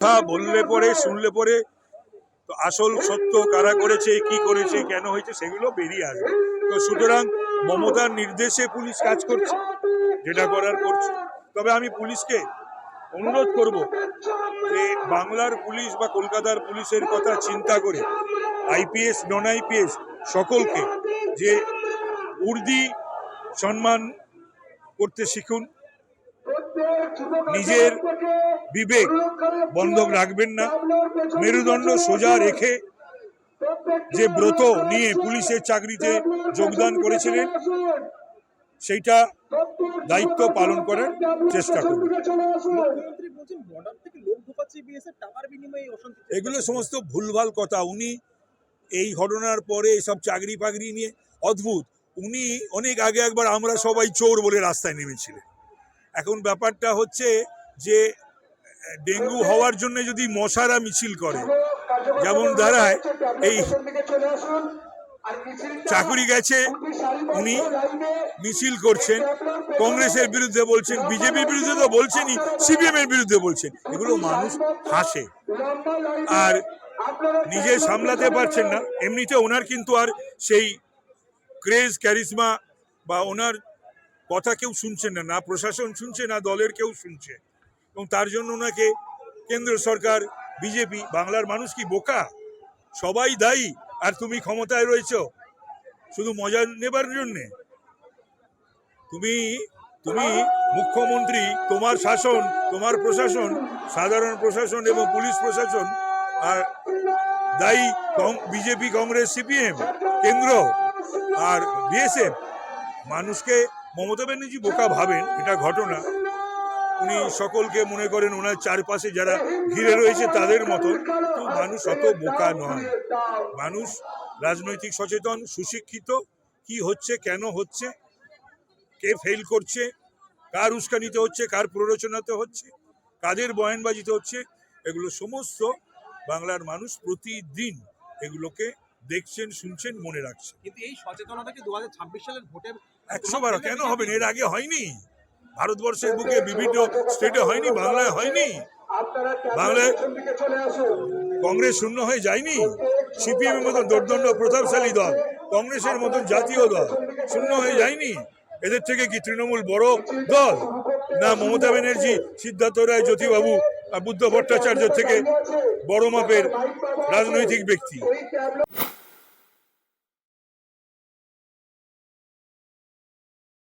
কথা বললে পরে, শুনলে পরে, তো আসল সত্য কারা করেছে, কি করেছে, কেন হয়েছে, সেগুলো বেরিয়ে আসবে। তো সুতরাং মমতার নির্দেশে পুলিশ কাজ করছে, যেটা করার করছে। তবে আমি পুলিশকে অনুরোধ করব যে বাংলার পুলিশ বা কলকাতার পুলিশের কথা চিন্তা করে আইপিএস নন আইপিএস সকলকে যে উর্দি সম্মান করতে শিখুন নিজের বিবেক বন্ধক রাখবেন না। মেরুদণ্ড সোজা রেখে যে ব্রত নিয়ে পুলিশের চাকরিতে যোগদান করেছিলেন সেইটা দায়িত্ব পালন করার চেষ্টা করুন। এগুলো সমস্ত ভুলভাল কথা। উনি এই ঘটনার পরে এইসব চাকরি ফাকরি নিয়ে অদ্ভুত। উনি অনেক আগে একবার আমরা সবাই চোর বলে রাস্তায় নেমেছিলেন। এখন ব্যাপারটা হচ্ছে যে, ডেঙ্গু হওয়ার জন্য যদি মশারা মিছিল করে, যেমন দাঁড়ায় এই চাকুরি গেছে, উনি মিছিল করছেন, কংগ্রেসের বিরুদ্ধে বলছেন, বিজেপির বিরুদ্ধে তো বলছেনই সিপিএম এর বিরুদ্ধে বলছেন, এগুলো মানুষ হাসে। আর নিজে সামলাতে পারছেন না, এমনিতে ওনার কিন্তু আর সেই ক্রেজ ক্যারিসমা বা ওনার কথা কেউ শুনছে না না প্রশাসন শুনছে, না দলের কেউ শুনছে। এবং তার জন্য ওনাকে কেন্দ্র সরকার, বিজেপি, বাংলার মানুষ কি বোকা? সবাই দায়ী, আর তুমি ক্ষমতায় রয়েছ। শুধু মজা নেবার জন্যে। তুমি তুমি মুখ্যমন্ত্রী, তোমার শাসন, তোমার প্রশাসন, সাধারণ প্রশাসন এবং পুলিশ প্রশাসন, আর দায়ী বিজেপি, কংগ্রেস, সিপিএম, কেন্দ্র, আর বিএসএফ। মানুষকে মমতা ব্যানার্জি বোকা ভাবেন, এটা ঘটনা। উনি সকলকে মনে করেন ওনার চারপাশে যারা ঘিরে রয়েছে তাদের মতন তো মানুষ অত বোকা নয়। মানুষ রাজনৈতিক সচেতন, সুশিক্ষিত, কি হচ্ছে, কেন হচ্ছে, কে ফেল করছে, কার উস্কানিতে হচ্ছে, কার প্ররোচনাতে হচ্ছে, কাদের বয়ানবাজিতে হচ্ছে, এগুলো সমস্ত বাংলার মানুষ প্রতিদিন এগুলোকে দেখছেন শুনছেন মনে রাখছেন। কিন্তু এই সচেতনতা কি দু সালের ভোটের একশো বার কেন হবে এর আগে হয়নি। ভারতবর্ষের বুকে বিভিন্ন স্টেটে হয়নি বাংলায় হয়নি? বাংলায় কংগ্রেস শূন্য হয়ে যায়নি? সিপিএম এর মতন দোর্দণ্ড প্রতাপশালী দল কংগ্রেসের মতন জাতীয় দল শূন্য হয়ে যায়নি? এদের থেকে কি তৃণমূল বড় দল? না মমতা ব্যানার্জি সিদ্ধার্থ রায় জ্যোতিবাবু বুদ্ধ ভট্টাচার্য থেকে বড় মাপের রাজনৈতিক ব্যক্তি?